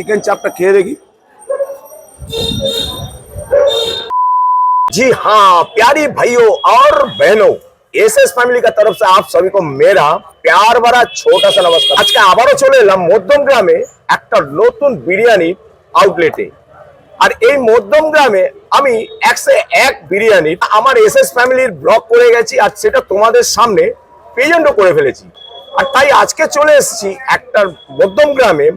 Chicken চাপটা খেয়ে দেখি। জি হ্যাঁ প্যারি भाइयों और बहनों এস এস ফ্যামিলি কার তরফ সে আপ সবই মেরা, প্যার ভরা ছোট সা নমস্কার। আজকে আবারও চলে এলাম মধ্যম গ্রামে একটা নতুন বিরিয়ানি আউটলেটে আর এই মধ্যম গ্রামে আমি একশো এক বিরিয়ানি আমার এস এস ফ্যামিলির ব্লক করে গেছি আর সেটা তোমাদের সামনে প্রেজেন্টও করে ফেলেছি। আর তাই আজকে চলে এসেছি একটা মধ্যম গ্রামে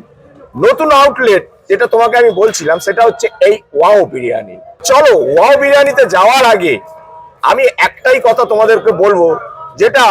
নতুন আউটলেট যেটা তোমাকে আমি বলছিলাম, সেটা হচ্ছে এই ওয়াও বিরিয়ানি। চলো, ওয়াও বিরিয়ানিতে যাওয়ার আগে আমি একটাই কথা তোমাদেরকে বলব, যেটা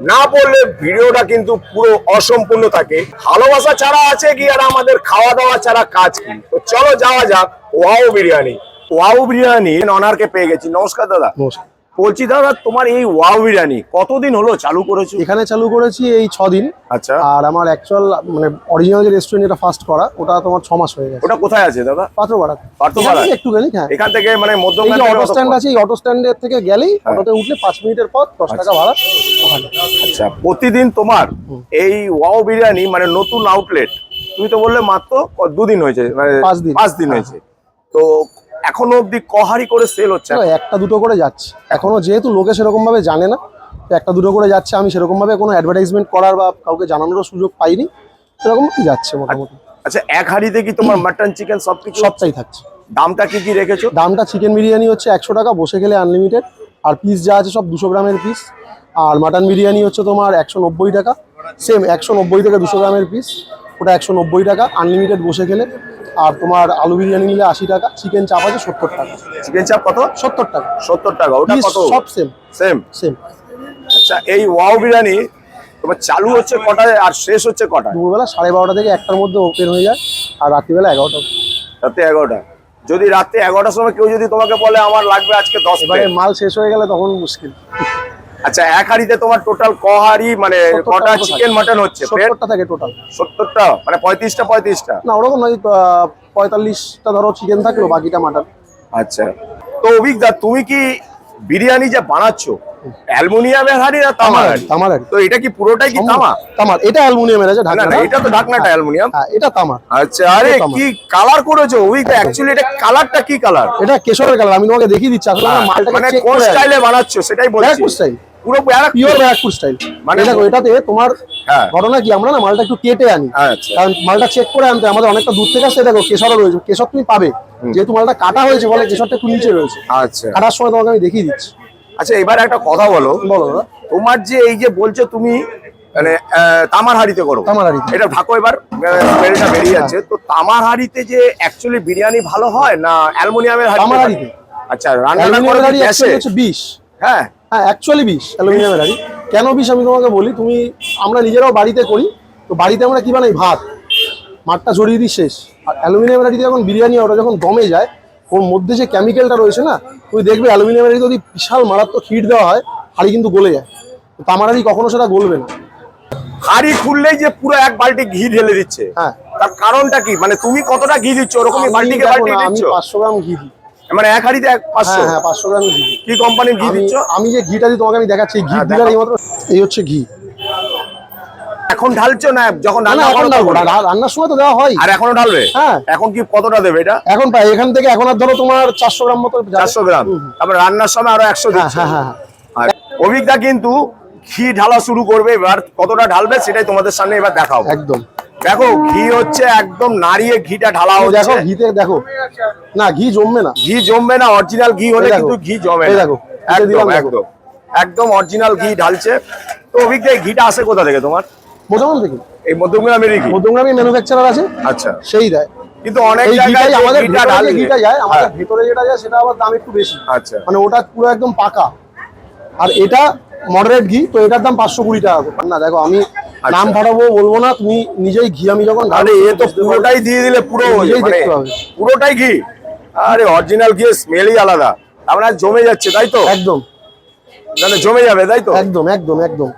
না বললে ভিডিওটা কিন্তু পুরো অসম্পূর্ণ থাকে। ভালোবাসা ছাড়া আছে কি আর আমাদের খাওয়া দাওয়া ছাড়া কাজ কি? তো চলো যাওয়া যাক ওয়াও বিরিয়ানি। ওয়াও বিরিয়ানি, অনারকে পেয়ে গেছি। নমস্কার দাদা। নমস্কার। বলছি দাদা তোমার এই ওয়াও বিরিয়ানি কতদিন হলো চালু করেছ? এখানে চালু করেছি এই ছ দিন আচ্ছা। আর আমার অ্যাকচুয়াল মানে অরিজিনাল যে রেস্টুরেন্ট এটা ফার্স্ট করা ওটা তোমার ছ মাস হয়ে গেছে। ওটা কোথায় আছে দাদা? এখান থেকে একটুখানি হ্যাঁ। এখান থেকে মানে মধ্যম এই অটো স্ট্যান্ড আছে এই অটো স্ট্যান্ডের থেকে গেলেই অটোতে উঠলে পাঁচ মিনিটের পর দশ টাকা ভাড়া। ওখানে আচ্ছা প্রতিদিন তোমার এই ওয়াও বিরিয়ানি মানে নতুন আউটলেট তুমি তো বললে মাত্র দুদিন হয়েছে মানে পাঁচ দিন। পাঁচ দিন হয়েছে। তো এখনও অবধি কহারি করে সেল হচ্ছে একটা দুটো করে যাচ্ছে। এখনও যেহেতু লোকে সেরকম ভাবে জানে না একটা দুটো করে যাচ্ছে। আমি সেরকম ভাবে কোনো অ্যাডভার্টাইজমেন্ট করার বা কাউকে জানানোরও সুযোগ পাইনি। সেরকম যাচ্ছে মোটামুটি। আচ্ছা এক হাঁড়িতে কি তোমার মাটন চিকেন সবকিছু? সবটাই থাকছে। দামটা কি কি রেখেছো? দামটা চিকেন বিরিয়ানি হচ্ছে একশো টাকা বসে গেলে আনলিমিটেড আর পিস যা আছে সব দুশো গ্রামের পিস আর মাটন বিরিয়ানি হচ্ছে তোমার একশো নব্বই টাকা। সেম একশো নব্বই থেকে দুশো গ্রামের পিস ওটা একশো নব্বই টাকা আনলিমিটেড বসে গেলে। আর তোমার আলু বিরিয়ানি নিলে আশি টাকা চিকেন চাপ আছে সত্তর টাকা। চিকেন চাপ কত? সত্তর টাকা। সত্তর টাকা ওটা কত? সব সেম সেম সেম আচ্ছা এই ওয়াও বিরিয়ানি তোমার চালু হচ্ছে কটায় আর শেষ হচ্ছে কটায়? দুপুরবেলা সাড়ে বারোটা থেকে একটার মধ্যে ওপেন হয়ে যায় আর রাত্রিবেলা এগারোটা। রাতে এগারোটা। যদি রাতে এগারোটার সময় কেউ যদি তোমাকে বলে আমার লাগবে আজকে দশ মাল শেষ হয়ে গেলে তখন মুশকিল। আচ্ছা এক হাঁড়িতে তোমার টোটাল ক হাঁড়ি মানে কটা চিকেন। মাটন হচ্ছে? সত্তরটা থাকে টোটাল সত্তরটা? মানে পঁয়ত্রিশটা পঁয়ত্রিশটা? না ওরকম নয় পঁয়তাল্লিশটা ধরো চিকেন থাকল বাকিটা মাটন আচ্ছা। তো অভিজ্ঞতা তুমি কি বিরিয়ানি যে বানাচ্ছ অ্যালুমিনিয়ামের হাঁড়ি না তামার হাঁড়ি? তামার হাঁড়ি। তো এটা কি পুরোটাই কি তামা তামার? এটা অ্যালুমিনিয়ামের আছে না না এটা তো ঢাকনাটা অ্যালুমিনিয়াম। হ্যাঁ এটা তামার। আচ্ছা আরে কি কালার করেছ অ্যাকচুয়ালি এটা কালারটা কি কালার এটা কেশরের কালার আমি তোমাকে দেখিয়ে দিচ্ছি আসলে আমরা মানে কোন স্টাইলে বানাচ্ছো সেটাই বলছি। স্টাইল পুরো ব্যারাক পিওর ব্যারাকপুর স্টাইল মানে- দেখো এটাতে তোমার হ্যাঁ। ঘটনা কি? আমরা না মালটা একটু কেটে আনি। আচ্ছা। কারণ মালটা চেক করে আনতে আমাদের অনেকটা দূর থেকে আসছে দেখো কেশরও রয়েছে। কেশর তুমি পাবে। যেহেতু মালটা কাটা হয়েছে বলে কেশরটা একটু নিচে রয়েছে। আচ্ছা। কাটার সময় তোমাকে আমি দেখিয়ে দিচ্ছি। আচ্ছা এবার একটা কথা বলো। বলো তোমার যে এই যে বলছো তুমি মানে তামার হাড়িতে করো। তামার হাঁড়িতে। এটা ঢাকো এবার স্মেলটা বেরিয়ে যাচ্ছে। তো তামার হাড়িতে যে অ্যাকচুয়ালি বিরিয়ানি ভালো হয় না অ্যালুমিনিয়ামের তামার? আচ্ছা রান্নাটা করো গ্যাসে? হ্যাঁ। হ্যাঁ অ্যাকচুয়ালি বিষ অ্যালুমিনিয়ামের হাঁড়ি কেন বিষ? আমি তোমাকে বলি তুমি আমরা নিজেরাও বাড়িতে করি তো বাড়িতে আমরা কি বানাই? ভাত। মাঠটা জড়িয়ে দিই শেষ। আর অ্যালুমিনিয়ামের হাঁড়িতে যখন বিরিয়ানি ওটা যখন দমে যায় ওর মধ্যে যে কেমিক্যালটা রয়েছে না তুমি দেখবে অ্যালুমিনিয়ামের হাঁড়িতে যদি বিশাল মারাত্মক হিট দেওয়া হয় হাঁড়ি কিন্তু গলে যায়। তো তামার হাঁড়ি কখনো সেটা গলবে না? হাড়ি খুললেই যে পুরো এক বালতি ঘি ঢেলে দিচ্ছে। হ্যাঁ। তার কারণটা কি? মানে তুমি কতটা ঘি দিচ্ছ? ওরকমই বালতিকে বালতি দিচ্ছ? পাঁচশো গ্রাম ঘি দিই। মানে এক হাড়িতে এক পাঁচশো? হ্যাঁ হ্যাঁ পাঁচশো গ্রাম ঘি। কি কোম্পানির ঘি দিচ্ছ? আমি যে ঘিটা দিই তোমাকে আমি দেখাচ্ছি। ঘি হ্যাঁ, দিলার এই মাত্র এই হচ্ছে ঘি। এখন ঢালছো না? যখন রান্না এখন ঢালবো রান্নার সময় তো দেওয়া হয়। আর এখনও ঢালবে? হ্যাঁ। এখন কি কতটা দেবে এটা? এখন পাই এখান থেকে এখন আর ধরো তোমার চারশো গ্রাম মতো চারশো গ্রাম। তারপর রান্নার সময় আরও একশো হ্যাঁ হ্যাঁ আর অভিজ্ঞতা কিন্তু ঘি ঢালা শুরু করবে এবার কতটা ঢালবে সেটাই তোমাদের সামনে এবার দেখাও। একদম। দেখো ঘি হচ্ছে একদম নাড়িয়ে ঘিটা ঢালা এই দেখো হচ্ছে। ঘিতে দেখো। না ঘি জমবে না। ঘি জমবে না অরিজিনাল ঘি হলে কিন্তু ঘি জমে দেখো, একদম একদম। একদম অরিজিনাল ঘি ঢালছে। তো অভিজ্ঞতা এই ঘিটা আসে কোথা থেকে তোমার? বোঝানো দেখি এই মধ্যমগ্রামেরই ঘি? মধ্যমগ্রামে ম্যানুফ্যাকচারার আছে। আচ্ছা। সেই দেয়। কিন্তু অনেক জায়গায় আমাদের ঘিটা ঢালে ঘিটা যায় আমাদের ভিতরে যেটা যায় সেটা আবার দাম একটু বেশি। আচ্ছা। মানে ওটা পুরো একদম পাকা। আর এটা মডারেট ঘি তো এটার দাম পাঁচশো কুড়ি টাকা না দেখো আমি নাম ফাটাবো বলব না তুমি নিজেই ঘি আমি যখন আরে এ তো পুরোটাই দিয়ে দিলে পুরো মানে দেখতে হবে। পুরোটাই ঘি। আরে অরিজিনাল ঘি স্মেলই আলাদা। আমরা জমে যাচ্ছে তাই তো? একদম। মানে জমে যাবে তাই তো? একদম একদম একদম।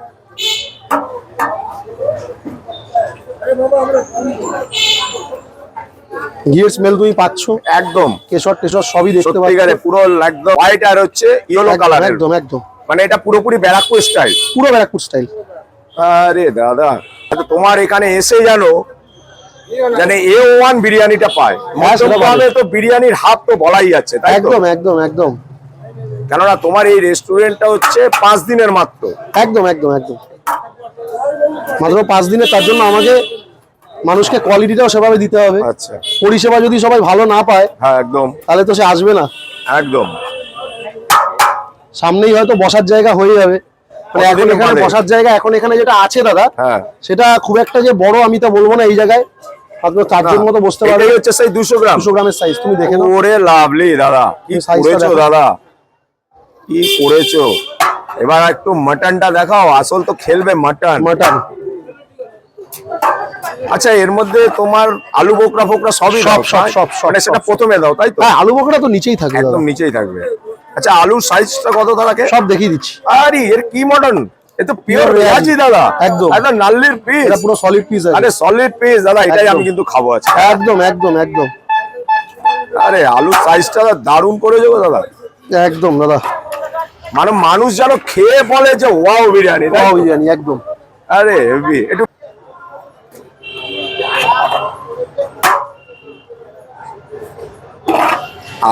ঘিয়ের স্মেল তুমি পাচ্ছ। একদম। কেশর টেশর সবই দেখতে পাচ্ছ। পুরো একদম হোয়াইট আর হচ্ছে ইয়েলো কালার একদম একদম। মানে এটা পুরোপুরি ব্যারাকপুর স্টাইল পুরো ব্যারাকপুর স্টাইল আরে দাদা তোমার এখানে এসে জানো মানে এ ওয়ান বিরিয়ানিটা পায়। হ্যাঁ, তো বিরিয়ানির হাত তো বলাই যাচ্ছে একদম একদম একদম। কেননা তোমার এই রেস্টুরেন্টটা হচ্ছে পাঁচ দিনের মাত্র। একদম একদম একদম। মাত্র পাঁচ তার জন্য আমাকে মানুষকে কোয়ালিটিটাও সেভাবে দিতে হবে। আচ্ছা। পরিষেবা যদি সবাই ভালো না পায় হ্যাঁ একদম। তাহলে তো সে আসবে না। একদম। সামনেই হয়তো বসার জায়গা হয়ে যাবে। মানে এখন এখানে বসার জায়গা এখন এখানে যেটা আছে দাদা হ্যাঁ। সেটা খুব একটা যে বড় আমি তা বলব না এই জায়গায়। আপনার চারজন মতো বসতে পারবে হচ্ছে সেই দুশো গ্রাম। দুশো গ্রামের সাইজ তুমি দেখে নাও। ওরে লাভলি দাদা কি করেছ দাদা? কি করেছ? এবার একটু মাটনটা দেখাও আসল তো খেলবে মটন মাটন আচ্ছা এর মধ্যে তোমার আলু বোকরা ফোকরা সবই সব, সব, সব, মানে সেটা প্রথমে দাও তাই তো? হ্যাঁ আলু বকরা তো নিচেই থাকবে একদম নিচেই থাকবে। আচ্ছা আলুর সাইজটা কত দাদাকে সব দেখিয়ে দিচ্ছি। আরে এর কি তো পিওর রেয়াজি দাদা। একদম। নাল্লির পিস এটা পুরো সলিড পিস আরে সলিড পিস দাদা এটাই আমি কিন্তু খাব আজকে। একদম একদম একদম। আরে আলুর সাইজটা দারুণ করে দেবো দাদা। একদম দাদা। মানে মানুষ যেন খেয়ে বলে যে ওয়াও বিরিয়ানি তো? বিরিয়ানি একদম। আরে একটু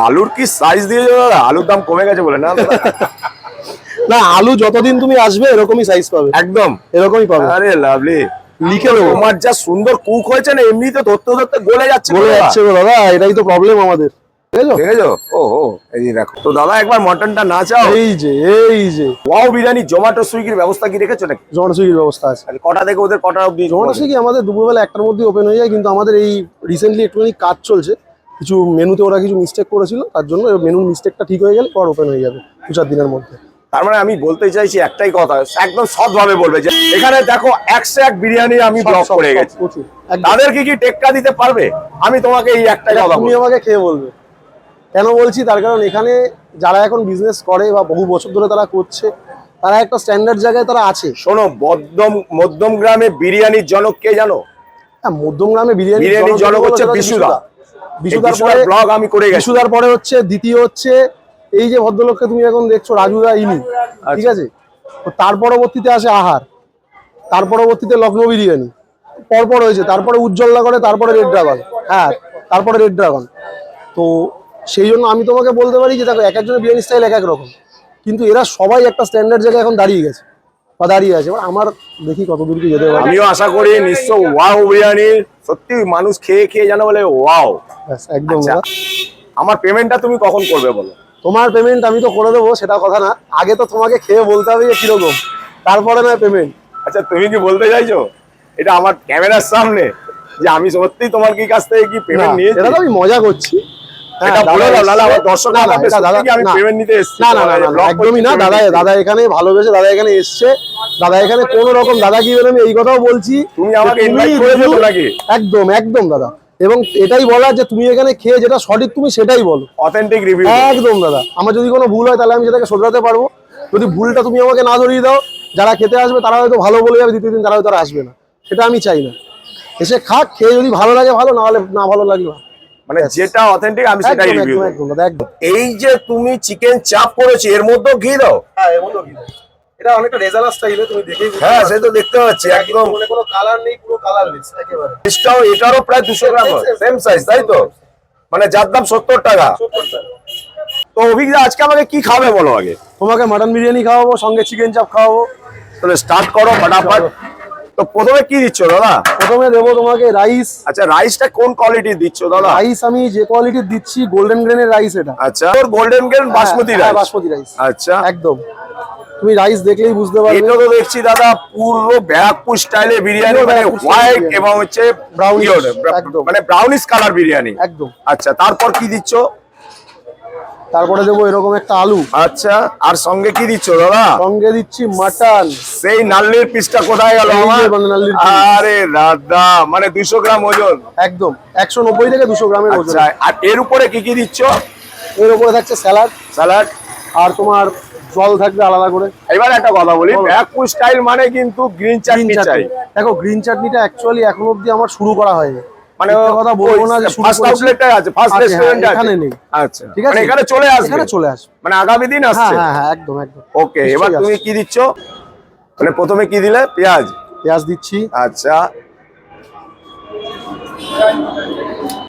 আলুর কি সাইজ দিয়েছ দাদা? আলুর দাম কমে গেছে বলে না? না আলু যতদিন তুমি আসবে এরকমই সাইজ পাবে। একদম। এরকমই পাবে। আরে লাভলি লিখে দেবো। তোমার যা সুন্দর কুক হয়েছে না এমনিতে ধরতে ধরতে গলে যাচ্ছে দাদা। যাচ্ছে দাদা এটাই তো প্রবলেম আমাদের। বুঝেছ দেখেছ? ও ও এই দেখো। তো দাদা একবার মটনটা না চাও? এই যে এই যে। ওয়াও বিরিয়ানি জোম্যাটো সুইগির ব্যবস্থা কি রেখেছো নাকি? জোম্যাটো সুইগির ব্যবস্থা আছে। কটা থেকে ওদের কটা সুইগি আমাদের দুপুরবেলা একটার মধ্যে ওপেন হয়ে যায় কিন্তু আমাদের এই রিসেন্টলি একটুখানি কাজ চলছে। কিছু মেনুতে ওরা কিছু মিস্টেক করেছিল তার জন্য মেনুর মিস্টেকটা ঠিক হয়ে গেলে পর ওপেন হয়ে যাবে দু চার দিনের মধ্যে। তার মানে আমি বলতে চাইছি একটাই কথা একদম সৎভাবে বলবে যে এখানে দেখো একশো এক বিরিয়ানি আমি ব্লক করে গেছি। তাদেরকে কি টেক্কা দিতে পারবে? আমি তোমাকে এই একটাই কথা তুমি আমাকে খেয়ে বলবে। কেন বলছি? তার কারণ এখানে যারা এখন বিজনেস করে বা বহু বছর ধরে তারা করছে তারা একটা স্ট্যান্ডার্ড জায়গায় তারা আছে। শোনো মধ্যম মধ্যম গ্রামে বিরিয়ানির জনক কে জানো? হ্যাঁ মধ্যমগ্রামে বিরিয়ানি বিরিয়ানির জনক হচ্ছে বিশুদা। বিশুদার পরে ব্লগ আমি করে গেছি। বিশুদার পরে হচ্ছে দ্বিতীয় হচ্ছে এই যে ভদ্রলোককে তুমি এখন দেখছ রাজুদা ইনি ঠিক আছে? তো তার পরবর্তীতে আসে আহার তার পরবর্তীতে লখনৌ বিরিয়ানি পরপর হয়েছে তারপরে উজ্জ্বলদা করে তারপরে রেড ড্রাগন হ্যাঁ তারপরে রেড ড্রাগন তো সেই জন্য আমি তোমাকে বলতে পারি যে দেখো এক একজনের বিরিয়ানি স্টাইল এক এক রকম। কিন্তু এরা সবাই একটা স্ট্যান্ডার্ড জায়গায় এখন দাঁড়িয়ে গেছে। বা দাঁড়িয়ে আছে এবার আমার দেখি কত দূর কি যেতে পারে। আমিও আশা করি নিশ্চয় ওয়াও বিরিয়ানি সত্যি মানুষ খেয়ে খেয়ে জানো বলে ওয়াও। একদম আচ্ছা। আমার পেমেন্টটা তুমি কখন করবে বলো? তোমার পেমেন্ট আমি তো করে দেবো সেটা কথা না। আগে তো তোমাকে খেয়ে বলতে হবে যে কীরকম তারপরে না পেমেন্ট আচ্ছা তুমি কি বলতে চাইছো? এটা আমার ক্যামেরার সামনে যে আমি সত্যি তোমার কি কাছ থেকে কি পেমেন্ট নিয়েছি? এটা তো আমি মজা করছি। হ্যাঁ, দাদা এখানে ভালোবেসে দাদা এখানে এসছে। দাদা এখানে কোন রকম দাদা কি বলে আমি এই কথাও বলছি। তুমি আমাকে invite করেছ নাকি? একদম একদম দাদা। এবং এটাই বলা যে তুমি এখানে খেয়ে যেটা সঠিক তুমি সেটাই বলো। অথেন্টিক রিভিউ একদম দাদা। আমার যদি কোনো ভুল হয় তাহলে আমি সেটাকে শোধরাতে পারব। যদি ভুলটা তুমি আমাকে না ধরিয়ে দাও যারা খেতে আসবে তারা হয়তো ভালো বলে যাবে দ্বিতীয় দিন তারা হয়তো আসবে না। সেটা আমি চাই না। এসে খাক খেয়ে যদি ভালো লাগে ভালো না হলে না ভালো লাগল না। মানে যেটা অথেন্টিক আমি সেটাই রিভিউ একদম একদম দাদা একদম। এই যে তুমি চিকেন চাপ করেছ এর মধ্যেও ঘি দাও? হ্যাঁ এর মধ্যেও কি এটা অনেকটা রেজালা স্টাইলে তুমি দেখেই হ্যাঁ সে তো দেখতে পাচ্ছি একদম। মানে কোনো কালার নেই পুরো কালারলেস একেবারে পিসটাও এটারও প্রায় দুশো gram Same, same, same size তাই তো? মানে যার দাম সত্তর টাকা। তো অভিজ্ঞতা আজকে আমাকে কি খাবে বলো আগে? তোমাকে মাটন বিরিয়ানি খাওয়াবো সঙ্গে চিকেন চাপ খাওয়াবো। তাহলে স্টার্ট করো ফটাফট। তো প্রথমে কি দিচ্ছ দাদা? প্রথমে দেবো তোমাকে রাইস আচ্ছা রাইসটা কোন কোয়ালিটির দিচ্ছ দাদা? রাইস আমি যে কোয়ালিটির দিচ্ছি গোল্ডেন গ্রেনের রাইস এটা। আচ্ছা তোর গোল্ডেন গ্রেন বাসমতি হ্যাঁ, রাইস বাসমতি রাইস আচ্ছা। একদম। তুমি রাইস দেখলেই বুঝতে পারবে। এটা তো দেখছি দাদা পুরো ব্যারাকপুর স্টাইলে বিরিয়ানি মানে হোয়াইট এবং হচ্ছে একদম। মানে ব্রাউনিশ কালার বিরিয়ানি। একদম। আচ্ছা তারপর কি দিচ্ছ? তারপরে দেবো এরকম একটা আলু। আচ্ছা আর সঙ্গে কি দিচ্ছ দাদা? সঙ্গে দিচ্ছি মাটন। সেই নাল্লির পিসটা কোথায় গেল মানে আরে দাদা মানে দুশো গ্রাম ওজন। একদম একশো নব্বই থেকে দুশো গ্রামের ওজন। আচ্ছা আর এর উপরে কি কি দিচ্ছ? এর উপরে থাকছে স্যালাড। স্যালাড। আর তোমার জল থাকবে আলাদা করে। এবার একটা কথা বলি। ব্যাকপুর স্টাইল মানে কিন্তু গ্রিন চাটনি চাই। দেখো গ্রিন চাটনিটা অ্যাকচুয়ালি এখন অব্দি আমার শুরু করা হয়নি। মানে কথা বলব না যে ফার্স্ট করেছি। আছে ফার্স্ট হ্যাঁ, রেস্টুরেন্ট আছে। এখানে নেই। আচ্ছা ঠিক মানে আছে? এখানে চলে আসবে। এখানে চলে আসবে। মানে আগামী দিন হ্যাঁ আসছে। হ্যাঁ হ্যাঁ একদম একদম। ওকে এবার তুমি কি দিচ্ছ? মানে প্রথমে কি দিলে? পেঁয়াজ। পেঁয়াজ দিচ্ছি। আচ্ছা।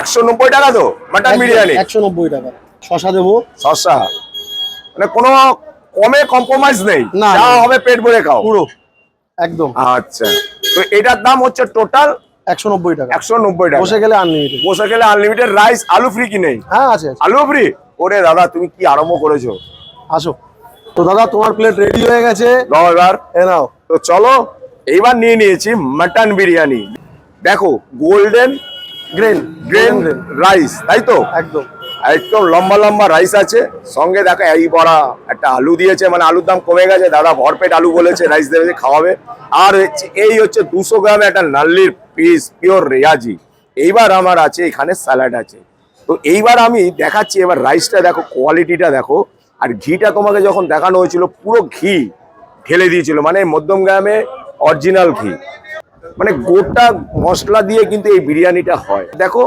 একশো নব্বই টাকা তো? মাটন বিরিয়ানি। একশো নব্বই টাকা। শশা দেবো। সস্তা মানে কোনো কমে কম্প্রোমাইজ নেই। না, যা হবে পেট ভরে খাও। পুরো। একদম। আচ্ছা। তো এটার দাম হচ্ছে টোটাল একশো নব্বই টাকা। একশো নব্বই টাকা। বসে গেলে আনলিমিটেড বসে গেলে আনলিমিটেড রাইস আলু ফ্রি কি নেই? হ্যাঁ আছে আলু ফ্রি ওরে দাদা তুমি কি আরম্ভ করেছ? আসো। তো দাদা তোমার প্লেট রেডি হয়ে গেছে? নাও এবার। এ নাও। তো চলো এইবার নিয়ে নিয়েছি মাটন বিরিয়ানি। দেখো গোল্ডেন গ্রেন গ্রেন রাইস তাই তো? একদম। একদম লম্বা লম্বা রাইস আছে। সঙ্গে দেখো, এই বড়া একটা আলু দিয়েছে মানে আলুর দাম কমে গেছে। দাদা ভরপেট আলু বলেছে, রাইস দেবে খাওয়াবে। আর হচ্ছে, এই হচ্ছে দুশো গ্রামে একটা নাল্লির পিস পিওর রেয়াজি। এইবার আমার আছে, এখানে স্যালাড আছে। তো এইবার আমি দেখাচ্ছি, এবার রাইসটা দেখো কোয়ালিটিটা দেখো। আর ঘিটা তোমাকে যখন দেখানো হয়েছিল, পুরো ঘি ঢেলে দিয়েছিল। মানে মধ্যম গ্রামে অরিজিনাল ঘি। মানে গোটা মশলা দিয়ে কিন্তু এই বিরিয়ানিটা হয়। দেখো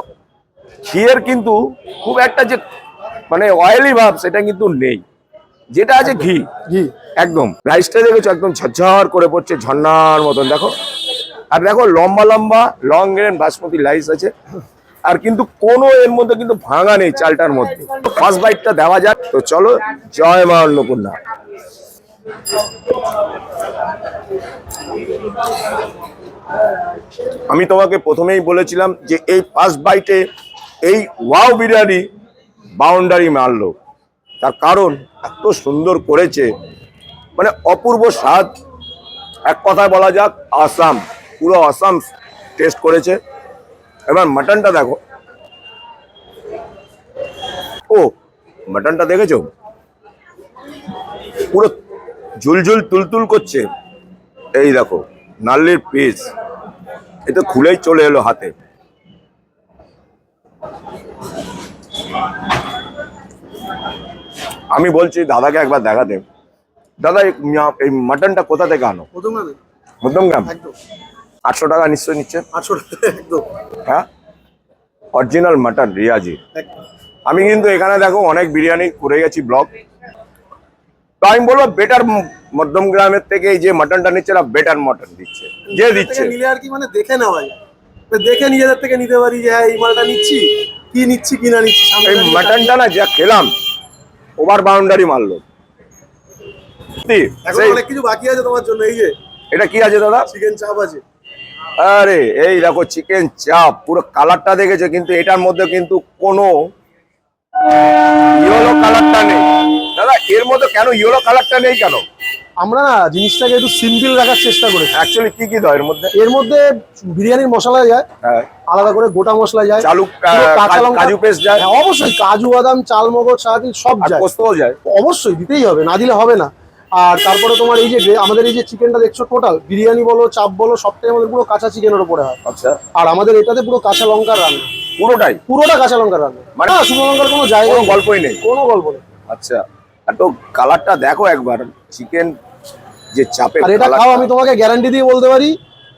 ঘিয়ের কিন্তু খুব একটা যে মানে অয়েলি ভাব সেটা কিন্তু নেই। যেটা আছে ঘি। ঘি। একদম। রাইসটা দেখেছ? একদম ঝরঝর করে পড়ছে ঝর্ণার মতন দেখো। আর দেখো লম্বা লম্বা লং গ্রেন বাসমতি রাইস আছে। আর কিন্তু কোনো এর মধ্যে কিন্তু ভাঙা নেই চালটার মধ্যে। ফার্স্ট বাইটটা দেওয়া যাক। তো চলো জয় মা অন্নপূর্ণা। আমি তোমাকে প্রথমেই বলেছিলাম যে এই ফার্স্ট বাইটে এই ওয়াও বিরিয়ানি বাউন্ডারি মারলো। তার কারণ এত সুন্দর করেছে। মানে অপূর্ব স্বাদ। এক কথায় বলা যাক, আসাম। পুরো আসাম টেস্ট করেছে। এবার মাটনটা দেখো। ও মাটনটা দেখেছ? পুরো ঝুলঝুল, তুলতুল করছে। এই দেখো নাল্লির পিস এটা খুলেই চলে এলো হাতে। আমি বলছি দাদাকে একবার দেখাতে। দাদা এই মাটনটা কোথা থেকে আনো? মধ্যমগ্রাম। আটশো টাকা নিশ্চয়ই নিচ্ছে? আটশো হ্যাঁ? অরিজিনাল মাটন রিয়াজি। আমি কিন্তু এখানে দেখো অনেক বিরিয়ানি করে গেছি ব্লগ। তো আমি বলব বেটার মধ্যম গ্রামের থেকে যে মাটনটা নিচ্ছে না বেটার মটন দিচ্ছে। যে দিচ্ছে। নিলে আর কি মানে দেখে নেওয়া যায়। দেখে নিজেদের থেকে নিতে পারি যে হ্যাঁ এই মালটা নিচ্ছি। কি নিচ্ছি কি না নিচ্ছি এই মাটনটা না যা খেলাম ওভার বাউন্ডারি মারলো। সত্যি, এখন অনেক কিছু বাকি আছে তোমার জন্য এই যে এটা কি আছে দাদা? চিকেন চাপ আছে। আরে এই দেখো চিকেন চাপ পুরো কালারটা দেখেছ কিন্তু এটার মধ্যে কিন্তু কোনো ইয়েলো কালারটা নেই। এর মধ্যে কেন ইয়েলো কালারটা নেই কেন? আমরা না জিনিসটাকে একটু সিম্পল রাখার চেষ্টা করেছি। অ্যাকচুয়ালি কি কি দেয় এর মধ্যে? এর মধ্যে বিরিয়ানির মশলা যায় হ্যাঁ, আলাদা করে গোটা মশলা যায় চালু কাজু পেস্ট যায়। হ্যাঁ, অবশ্যই কাজু বাদাম চাল মগজ সারাদিন সব যায়। পোস্তও যায়। অবশ্যই দিতেই হবে না দিলে হবে না। আর তারপরে তোমার এই যে আমাদের এই যে চিকেনটা দেখছ টোটাল বিরিয়ানি বলো চাপ বলো সবটাই আমাদের পুরো কাঁচা চিকেনের উপরে হয়। আচ্ছা। আর আমাদের এটাতে পুরো কাঁচা লঙ্কার রান্না। পুরোটাই? পুরোটা কাঁচা লঙ্কার রান্না। মানে- শুকনো লঙ্কার কোনো জায়গা কোনো গল্পই নেই? কোনো গল্প নেই। আচ্ছা। আর তো কালারটা দেখো একবার চিকেন যে চাপে আর এটা খাও আমি তোমাকে গ্যারান্টি দিয়ে বলতে পারি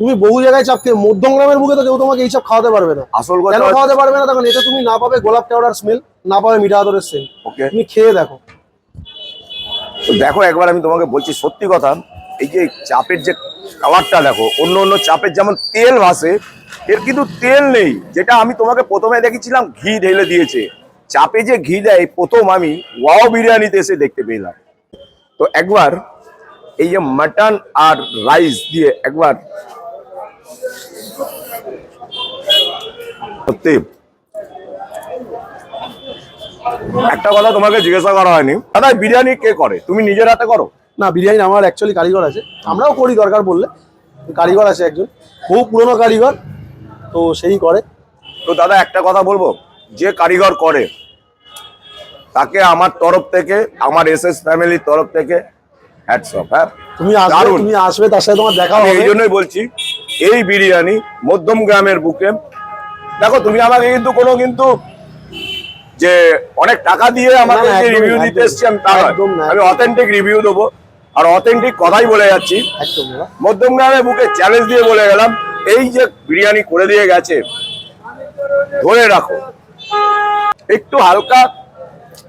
তুমি বহু জায়গায় চাপ খেয়ে মধ্যমগ্রামের বুকে তো কেউ তোমাকে এই চাপ খাওয়াতে পারবে না। আসল কথা খাওয়াতে পারবে না? তখন এটা তুমি না পাবে গোলাপ কেওড়ার স্মেল না পাবে মিঠা আদরের সেন্ট ওকে তুমি খেয়ে দেখো। তো দেখো একবার আমি তোমাকে বলছি সত্যি কথা এই যে চাপের যে কালারটা দেখো অন্য অন্য চাপের যেমন তেল ভাসে এর কিন্তু তেল নেই যেটা আমি তোমাকে প্রথমে দেখেছিলাম ঘি ঢেলে দিয়েছে। চাপে যে ঘি দেয় প্রথম আমি ওয়াও বিরিয়ানিতে এসে দেখতে পেলাম। তো একবার এই যে মাটন আর রাইস দিয়ে একবার সত্যি। একটা কথা তোমাকে জিজ্ঞাসা করা হয়নি। দাদা বিরিয়ানি কে করে? তুমি নিজের হাতে করো? না বিরিয়ানি আমার অ্যাকচুয়ালি কারিগর আছে। আমরাও করি দরকার বললে কারিগর আছে একজন। বহু পুরনো কারিগর তো সেই করে। তো দাদা একটা কথা বলব? যে কারিগর করে তাকে আমার তরফ থেকে আমার এস এস ফ্যামিলির তরফ থেকে হ্যাটসঅপ হ্যাঁ? তুমি আসবে তুমি আসবে তার সাথে তোমার দেখা হবে এই জন্যই বলছি এই বিরিয়ানি মধ্যম গ্রামের বুকে দেখো তুমি আমাকে কিন্তু কোনো কিন্তু যে অনেক টাকা দিয়ে আমাকে যে রিভিউ দিতে। এসছি আমি তা অথেন্টিক রিভিউ দেবো। আর অথেন্টিক কথাই বলে যাচ্ছি। মধ্যম গ্রামের বুকে চ্যালেঞ্জ দিয়ে বলে গেলাম এই যে বিরিয়ানি করে দিয়ে গেছে ধরে রাখো। একটু হালকা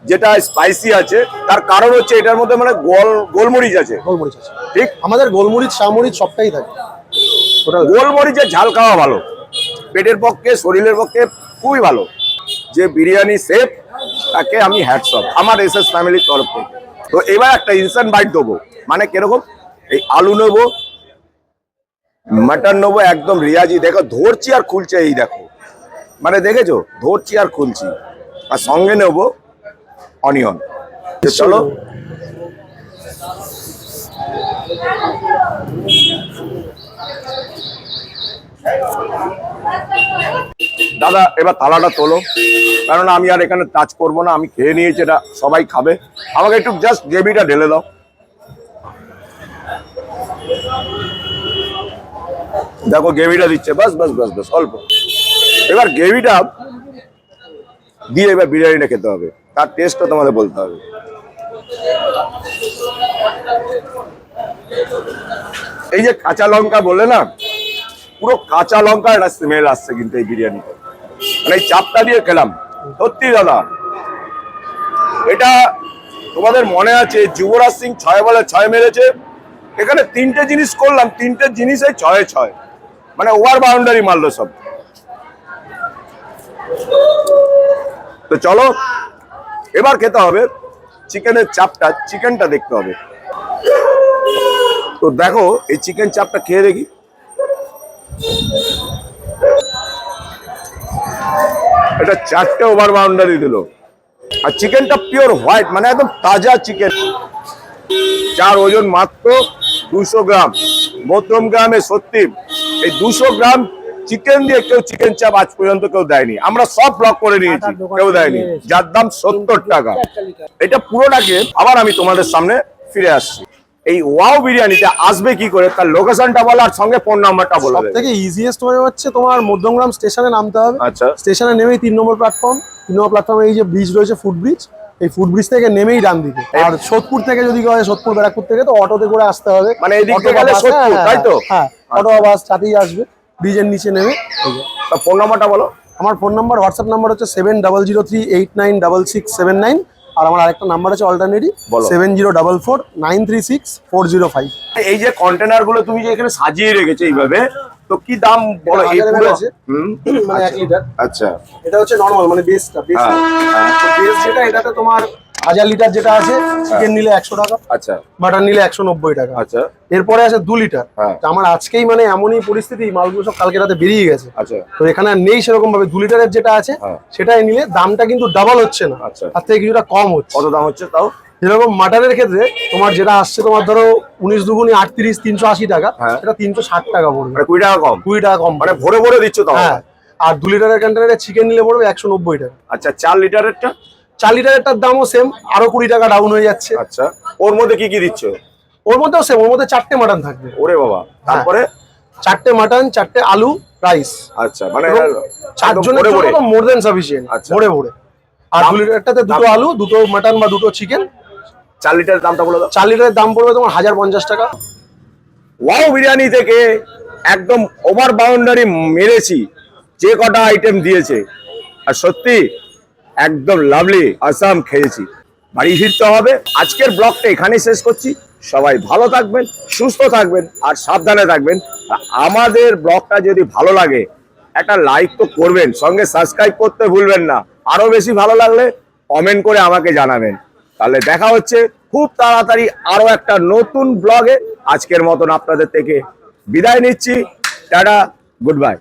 যেটা স্পাইসি আছে তার কারণ হচ্ছে এটার মধ্যে মানে গোল গোলমরিচ আছে। গোলমরিচ আছে। ঠিক? আমাদের গোলমরিচ সামরিচ সবটাই থাকে। টোটাল গোলমরিচের ঝাল খাওয়া ভালো। পেটের পক্ষে শরীরের পক্ষে খুবই ভালো। যে বিরিয়ানি সেফ তাকে আমি হ্যাটস অফ আমার এস এস ফ্যামিলির তরফ থেকে। তো এবার একটা ইনস্ট্যান্ট বাইট দেবো। মানে কীরকম? এই আলু নেব মাটন নেব একদম রিয়াজি। দেখো ধরছি আর খুলছে এই দেখো। মানে দেখেছ? ধরছি আর খুলছি। আর সঙ্গে নেব অনিয়ন। চলো। দাদা এবার থালাটা তোলো। কারণ আমি আর এখানে টাচ করব না আমি খেয়ে নিয়েছি এটা সবাই খাবে। আমাকে একটু জাস্ট গ্রেভিটা ঢেলে দাও। দেখো গ্রেভিটা দিচ্ছে। বাস বাস বাস বাস অল্প। এবার গ্রেভিটা দিয়ে এবার বিরিয়ানিটা খেতে হবে। তার টেস্টটা তোমাদের বলতে হবে। এই যে কাঁচা লঙ্কা বললে না, পুরো কাঁচা লঙ্কা একটা স্মেল আসছে কিন্তু এই বিরিয়ানিতে। মানে এই চাপটা দিয়ে খেলাম। সত্যি দাদা। এটা তোমাদের মনে আছে, যুবরাজ সিং ছয় বলে ছয় মেরেছে। এখানে তিনটে জিনিস করলাম, তিনটে জিনিসে ছয়ে ছয়। মানে ওভার বাউন্ডারি মারলো সব। তো চলো, এবার খেতে হবে চিকেনের চাপটা, চিকেনটা দেখতে হবে। তো দেখো, এই চিকেন চাপটা খেয়ে দেখি। এটা চারটে ওভার বাউন্ডারি দিল। আর চিকেনটা পিওর হোয়াইট মানে একদম তাজা চিকেন। চার ওজন মাত্র দুশো গ্রাম। মধ্যম গ্রামে সত্যি, এই দুশো গ্রাম চিকেন দিয়ে কেউ চিকেন চাপ আজ পর্যন্ত কেউ দেয়নি। আমরা সব ব্লক করে নিয়েছি কেউ দেয়নি। যার দাম সত্তর টাকা। এটা পুরোটাকে আবার আমি তোমাদের সামনে ফিরে আসছি। এই ওয়াও বিরিয়ানিতে আসবে কি করে তার লোকেশনটা বলো আর সঙ্গে ফোন নাম্বারটা বলে সব দেবে। থেকে ইজিয়েস্ট ওয়ে হচ্ছে তোমার মধ্যমগ্রাম স্টেশনে নামতে হবে। আচ্ছা। স্টেশনে নেমেই তিন নম্বর প্ল্যাটফর্ম তিন নম্বর প্ল্যাটফর্মে এই যে ব্রিজ রয়েছে ফুট ব্রিজ এই ফুট ব্রিজ থেকে নেমেই ডান দিকে। আর সোদপুর থেকে যদি কেউ হয় সোদপুর ব্যারাকপুর থেকে তো অটোতে করে আসতে হবে। মানে এদিক অটো থেকে গেলে সোদপুর, হ্যাঁ, তাই তো? হ্যাঁ অটো বাস সাথেই আসবে। ব্রিজের নিচে নেমে তা ফোন নাম্বারটা বলো। আমার ফোন নাম্বার হোয়াটসঅ্যাপ নাম্বার হচ্ছে seven double zero three eight nine double six seven nine. আর আমার আরেকটা নাম্বার আছে alternative seven zero double four nine three six four zero five. এই যে কন্টেনারগুলো তুমি যে এখানে সাজিয়ে রেখেছো এইভাবে তো কি দাম বলো এই পুরো আছে। মানে এক লিটার। আচ্ছা। এটা হচ্ছে নর্মাল মানে বেসটা বেস হ্যাঁ, হ্যাঁ, বেস যেটা এটাতে তোমার হাজার লিটার যেটা আছে চিকেন নিলে একশো টাকা আচ্ছা। মাটন নিলে একশো নব্বই টাকা। আচ্ছা। এরপরে আছে দু লিটার। হ্যাঁ। আমার আজকেই মানে এমনই পরিস্থিতি মালগুলো সব কালকে রাতে বেরিয়ে গেছে। আচ্ছা। তো এখানে আর নেই সেরকম ভাবে দু লিটারের যেটা আছে হ্যাঁ। সেটাই নিলে দামটা কিন্তু ডাবল হচ্ছে না। আচ্ছা। তার থেকে কিছুটা কম হচ্ছে। কত দাম হচ্ছে তাও? যেরকম মাটনের ক্ষেত্রে তোমার যেটা আসছে তোমার ধরো উনিশ দুগুনি আটত্রিশ তিনশো আশি টাকা হ্যাঁ। সেটা তিনশো ষাট টাকা পড়বে। মানে কুড়ি টাকা কম? কুড়ি টাকা কম মানে ভরে ভরে দিচ্ছ তাও? হ্যাঁ। আর দু লিটারের কন্টেনারে চিকেন নিলে পড়বে একশো নব্বই টাকা। আচ্ছা চার লিটারেরটা? চার লিটারেরটার দামও সেম আরও কুড়ি টাকা ডাউন হয়ে যাচ্ছে। আচ্ছা ওর মধ্যে কি কি দিচ্ছ? ওর মধ্যেও সেম ওর মধ্যে চারটে মাটন থাকবে। ওরে বাবা তারপরে? চারটে মাটন চারটে আলু রাইস আচ্ছা মানে চারজনের জন্য মোর দেন সাফিসিয়েন্ট। ভরে ভরে। আর দু লিটারটাতে দুটো আলু দুটো মাটন বা দুটো চিকেন চার লিটারের দামটা বলে দাও। চার লিটারের দাম পড়বে তোমার হাজার পঞ্চাশ টাকা। ওয়াও বিরিয়ানি থেকে একদম ওভার বাউন্ডারি মেরেছি। যে কটা আইটেম দিয়েছে। আর সত্যি একদম লাভলি আসাম খেয়েছি। বাড়ি ফিরতে হবে। আজকের ব্লগটা এখানেই শেষ করছি। সবাই ভালো থাকবেন, সুস্থ থাকবেন আর সাবধানে থাকবেন। আমাদের ব্লগটা যদি ভালো লাগে, একটা লাইক তো করবেন, সঙ্গে সাবস্ক্রাইব করতে ভুলবেন না। আরও বেশি ভালো লাগলে কমেন্ট করে আমাকে জানাবেন। তাহলে দেখা হচ্ছে খুব তাড়াতাড়ি আরও একটা নতুন ব্লগে। আজকের মতন আপনাদের থেকে বিদায় নিচ্ছি। Tata good bye